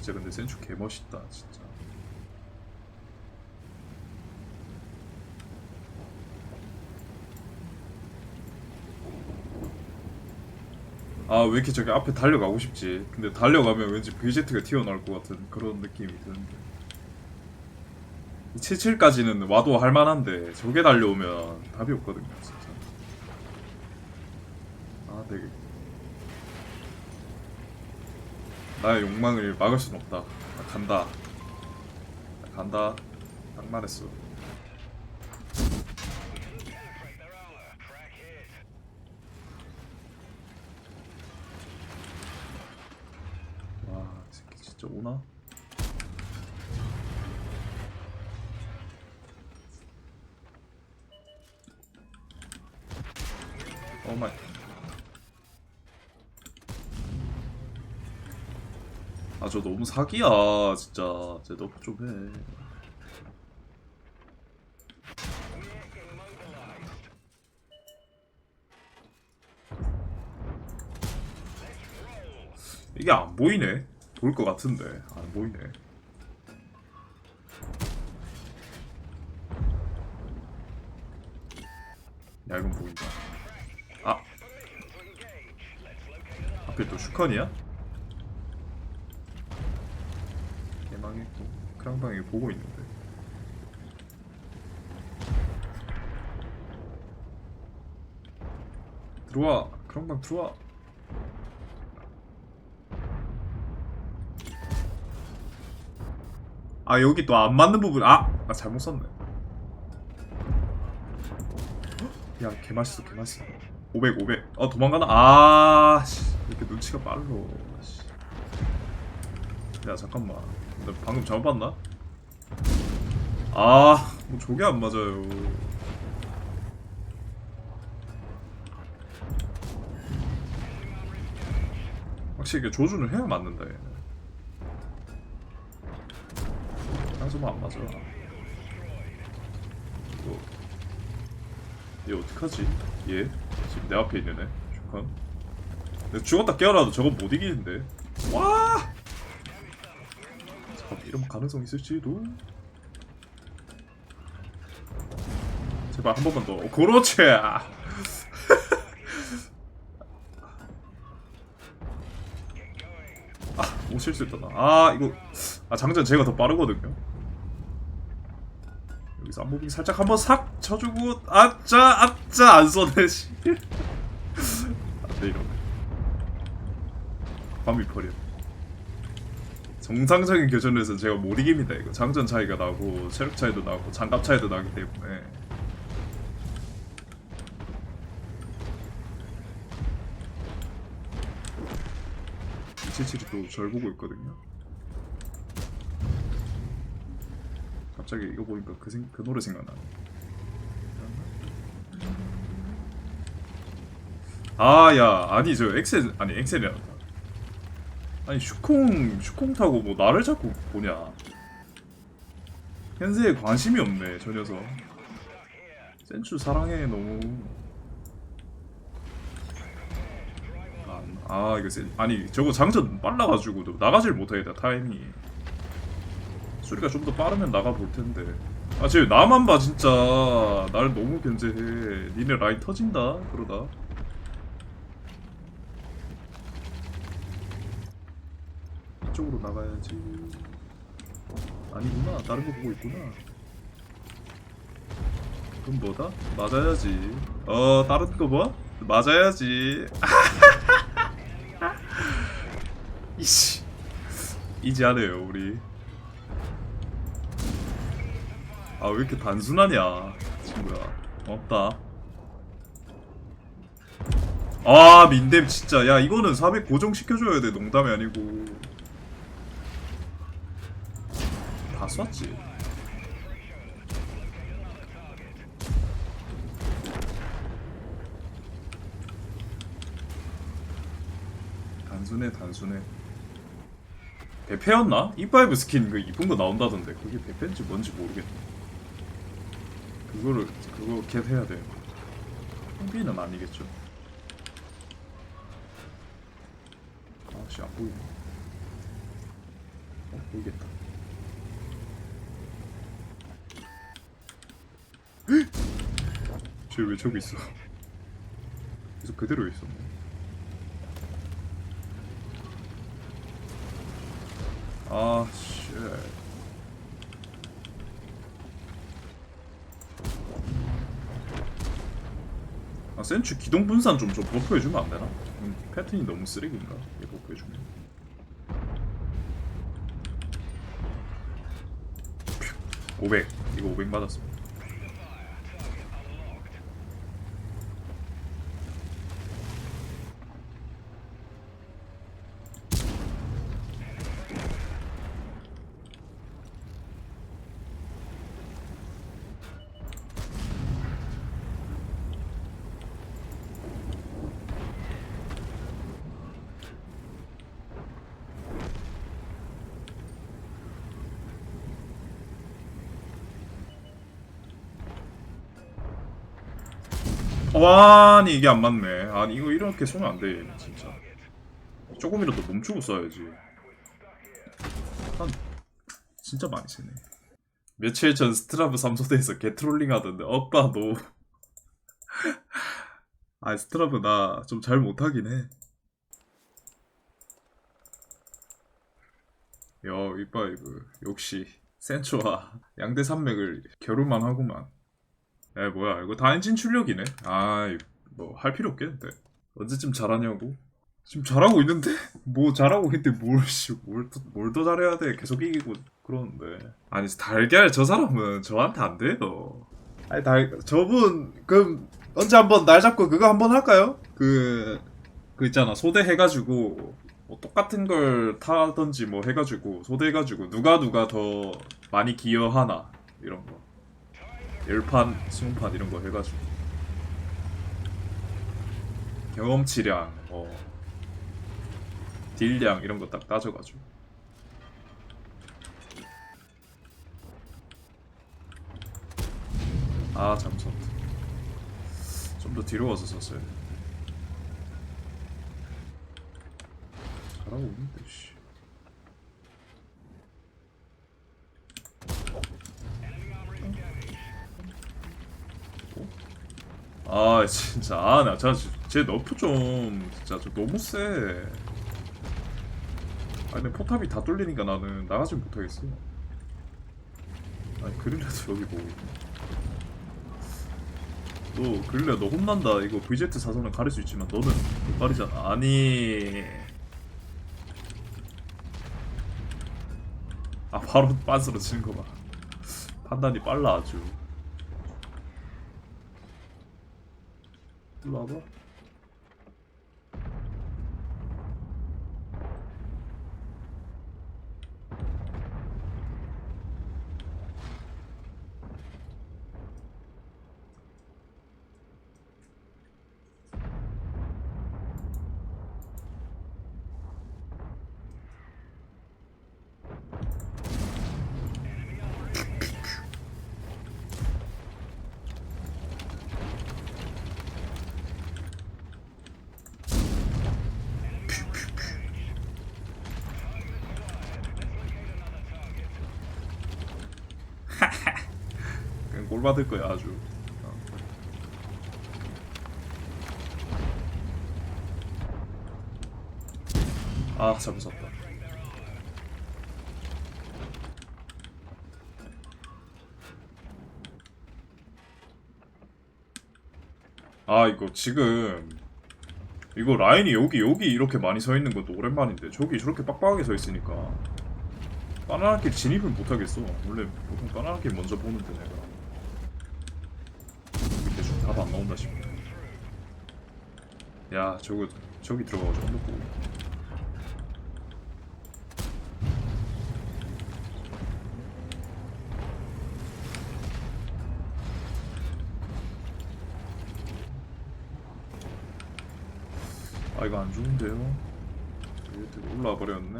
진짜 근데 센추 개 멋있다 진짜. 아 왜 이렇게 저기 앞에 달려가고 싶지? 근데 달려가면 왠지 VZ가 튀어나올 것 같은 그런 느낌이 드는데 77까지는 와도 할만한데 저게 달려오면 답이 없거든요 진짜 아 되게 나의 욕망을 막을 순 없다. 나 간다. 나 간다. 딱 말했어. 와이 새끼 진짜 오나? 오 마이 저 너무 사기야. 진짜. 쟤 너프 좀해. 이게 안 보이네. 볼것 같은데. 안 보이네. 야 이건 보인다. 아. 앞에 또 슈컨이야? 크랑방이 보고 있는데. 들어와. 크랑방 들어와. 아 여기 또 안 맞는 부분. 아! 나 잘못 썼네. 야 개맛있어 개맛있어. 500 500어 도망가나? 아 씨, 이렇게 눈치가 빠르러 씨. 야 잠깐만 나 방금 잘못 봤나? 아뭐 저게 안 맞아요 확실히 이게 조준을 해야 맞는다 얘는 상수만 안 맞아 이거 얘 어떡하지? 얘? 지금 내 앞에 있는 애 축한 내가 죽었다 깨어나도 저건 못 이기는데 와! 이런 가능성 있을지도. 제발 한 번만 더. 어, 그렇지! 아못 실수했다. 나아 이거. 아 장전 제가 더 빠르거든요. 여기서 안무빙 살짝 한번 싹 쳐주고 아짜 아짜 안 씨. 안돼 이러면 밤이 버려 정상적인 교전에서는 제가 못 이깁니다 이거. 장전 차이가 나고 체력 차이도 나고 장갑 차이도 나기 때문에. 이칠칠이 또 절 보고 있거든요. 갑자기 이거 보니까 그, 생, 그 노래 생각나네. 아야 아니 저 엑셀 아니 엑셀이란다 아니 슈콩 슈콩 타고 뭐 나를 자꾸 보냐? 현세에 관심이 없네 저 녀석. 센추 사랑해 너무. 아, 아 이거 센 아니 저거 장전 빨라가지고 나가질 못하겠다 타이밍이. 소리가 좀 더 빠르면 나가 볼 텐데. 아쟤 나만 봐 진짜. 날 너무 견제해. 니네 라인 터진다 그러다 이쪽으로 나가야지. 아니구나. 다른 거 보고 있구나. 그럼 뭐다? 맞아야지. 어 다른 거 뭐? 맞아야지. 이씨. 이지하네요 우리. 아 왜 이렇게 단순하냐 친구야. 고맙다. 아 민댐 진짜. 야 이거는 400 고정시켜줘야 돼. 농담이 아니고 다 쐈지. 단순해 단순해. 배페였나? E5 스킨 그 이쁜 거 나온다던데 그게 배페인지 뭔지 모르겠네. 그거를 그거 겟 해야 돼. 홍비는 아니겠죠. 아씨 안 보이네. 어 보이겠다 쟤왜 저기 있어 계속 그대로 있었네 아 쉣. 아 센츄 기동 분산 좀좀 버프해 주면 안 되나? 음, 패턴이 너무 쓰레기인가? 얘 버프해 주면 500 이거 500 맞았습니다 아니 이게 안 맞네. 아니 이거 이렇게 쏘면 안 돼, 진짜. 조금이라도 멈추고 써야지. 한 진짜 많이 쓰네. 며칠 전 스트라브 삼소대에서 개트롤링 하던데 오빠 너. 아 스트라브 나 좀 잘 못하긴 해. 야 이봐 이거 역시 센초와 양대 산맥을 겨루만 하구만. 에 뭐야 이거 다인진 출력이네. 아뭐 할 필요 없겠는데. 언제쯤 잘하냐고. 지금 잘하고 있는데? 뭐 잘하고 있는데 더 잘해야 돼. 계속 이기고 그러는데. 아니 달걀 저 사람은 저한테 안 돼요. 아니 달 저분 그럼 언제 한번 날 잡고 그거 한번 할까요? 그그 있잖아. 소대 해가지고 뭐 똑같은 걸 타든지 뭐 해가지고 소대 해가지고 누가 누가 더 많이 기여하나 이런 거 열판, 스무판 이런 거 해가지고. 경험치량, 어 딜량 이런 거 딱 따져가지고. 아 잠수한다 좀더 뒤로 와서 썼어야 돼 잘하고 있는데 씨 아 진짜 아나 쟤 너프 좀 진짜 저 너무 세. 아니 근데 포탑이 다 뚫리니까 나는 나가지 못하겠어. 아니 그릴라도 여기 있네. 너 그릴라 너 혼난다. 이거 VZ 사선은 가릴 수 있지만 너는 못 가리잖아. 아니. 아 바로 빤스로 치는 거 봐. 판단이 빨라 아주. 일로 와봐. 그냥 골 받을 거야 아주. 어. 아, 참 무섭다. 아, 이거 지금 이거 라인이 여기 여기 이렇게 많이 서 있는 것도 오랜만인데 저기 저렇게 빡빡하게 서 있으니까 바나나길 진입을 못하겠어. 원래 보통 바나나길 먼저 보는데 내가 답안 나온다 싶어. 야 저거 저기 들어가가지고 한번 보고. 아 이거 안 좋은데요? 이렇게 올라와 버렸네.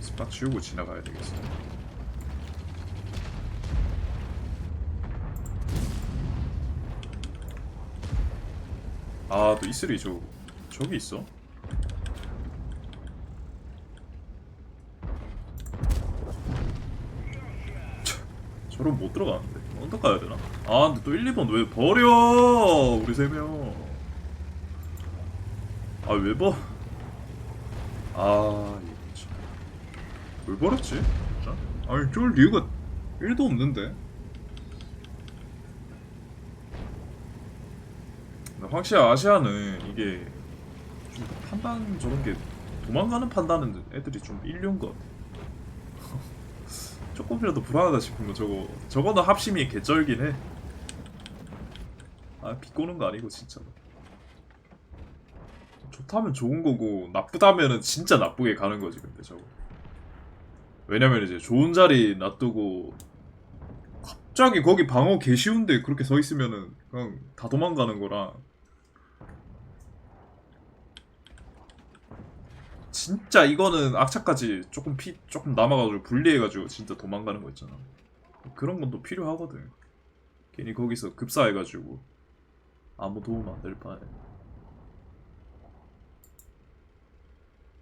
스팟 지우고 지나가야 되겠어. 아, 또 이슬이 저 저기 있어? 저런 못 들어가는데 언덕 가야 되나? 아 근데 또 1, 2번 왜 버려 우리 세명 아 왜 버? 아 이거 참. 왜 버렸지? 진짜? 아니 쫄 이유가 1도 없는데 확실히 아시아는 이게 좀 판단 저런 게 도망가는 판단은 애들이 좀 일륜 것 같아 조금이라도 불안하다 싶으면 저거 저거는 합심이 개쩔긴 해. 아 비꼬는 거 아니고 진짜로. 좋다면 좋은 거고 나쁘다면은 진짜 나쁘게 가는 거지 근데 저거. 왜냐면 이제 좋은 자리 놔두고 갑자기 거기 방어 개 쉬운데 그렇게 서 있으면은 그냥 다 도망가는 거라. 진짜 이거는 악착까지 조금 피 조금 남아가지고 분리해가지고 진짜 도망가는 거 있잖아. 그런 건 또 필요하거든. 괜히 거기서 급사해가지고 아무 도움 안 될 바에.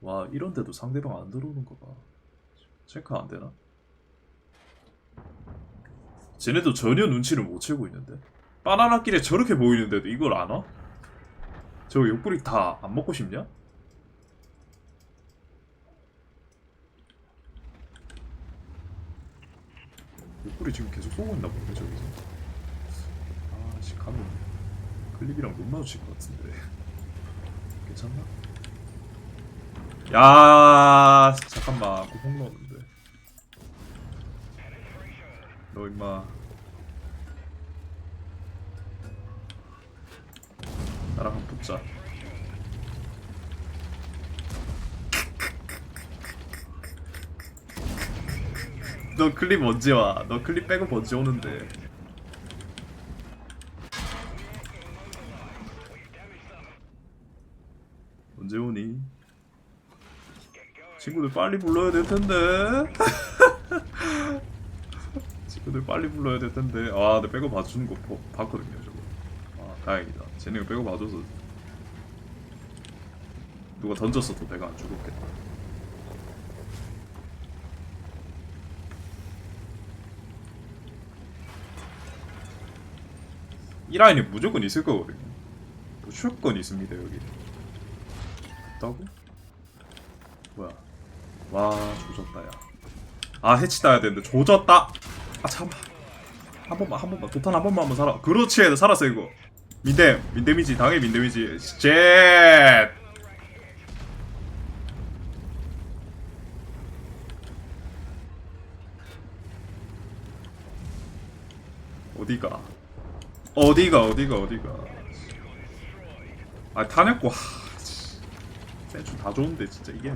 와 이런데도 상대방 안 들어오는 거 봐. 체크 안 되나? 쟤네도 전혀 눈치를 못 채고 있는데. 바나나 길에 저렇게 보이는데도 이걸 안 와? 저 옆구리 다 안 먹고 싶냐? 옆구리 지금 계속 쏘고 있나 본데 저기서. 아씨 가면 클립이랑 못 마주칠 것 같은데. 괜찮나? 야 잠깐만. 그폭 넣었는데. 너 임마. 나랑 한번 붙자 너 클립 언제 와? 너 클립 빼고 언제 오는데? 언제 오니? 친구들 빨리 불러야 될 텐데. 친구들 빨리 불러야 될 텐데. 아, 근데 빼고 봐주는 거 보- 봤거든요, 저거. 아, 다행이다. 쟤네가 빼고 봐줘서 누가 던졌어도 내가 안 죽었겠다. 이 라인에 무조건 있을 거거든요. 무조건 있습니다 여기. 있다고? 뭐야? 와 조졌다 야. 아 해치 따야 되는데 조졌다. 아 잠깐. 한 번만 한 번만 도탄 한 번만 한번 살아. 그렇지 살았어 이거. 민댐 민댐이지 당연히 민댐이지. 젯. 어디가? 어디가 어디가 어디가? 아 탄핵고 센츄 다 좋은데 진짜 이게.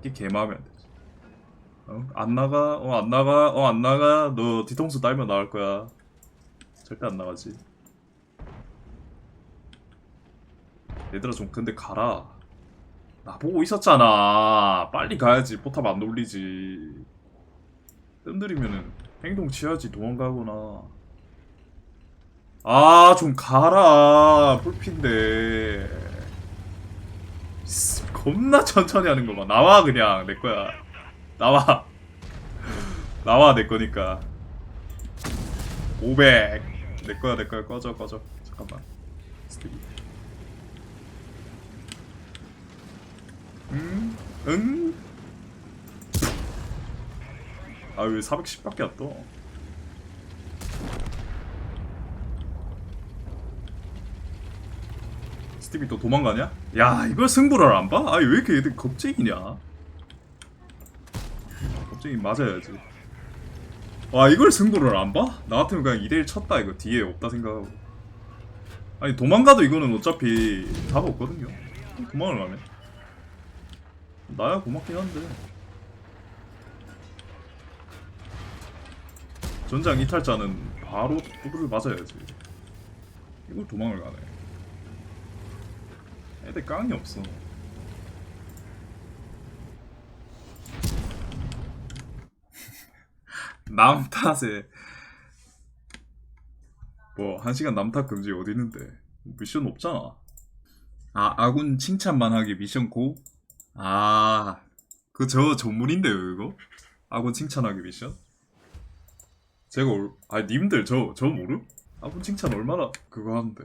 이게 개 마음에 안 들지. 어? 안 나가 어 안 나가 어 안 나가. 너 뒤통수 달면 나올 거야. 절대 안 나가지. 얘들아 좀 근데 가라. 나보고 있었잖아. 빨리 가야지. 포탑 안 놀리지. 뜸들이면은 행동 취하지 도망가거나 아, 좀 가라. 풀핀데. 씨, 겁나 천천히 하는 거 봐. 나와, 그냥. 내 거야. 나와. 나와, 내 거니까. 500. 내 거야, 내 거야. 꺼져, 꺼져. 잠깐만. 응? 응? 아, 왜 410밖에 안 떠? 스티비 또 도망가냐? 야 이걸 승부를 안 봐? 아니 왜 이렇게 애들 겁쟁이냐? 겁쟁이 맞아야지 와 이걸 승부를 안 봐? 나 같으면 그냥 2대1 쳤다 이거 뒤에 없다 생각하고 아니 도망가도 이거는 어차피 답 없거든요 도망을 가면 나야 고맙긴 한데 전장 이탈자는 바로 두드를 맞아야지 이걸 도망을 가네 애들 깡이 없어. 남 탓에 뭐 한 시간 남탓 금지 어디 있는데 미션 없잖아. 아 아군 칭찬만 하기 미션 고? 아그 저 전문인데요 이거? 아군 칭찬하기 미션? 제가 올... 아 님들 저 저 모름? 아분 칭찬 얼마나 그거 하는데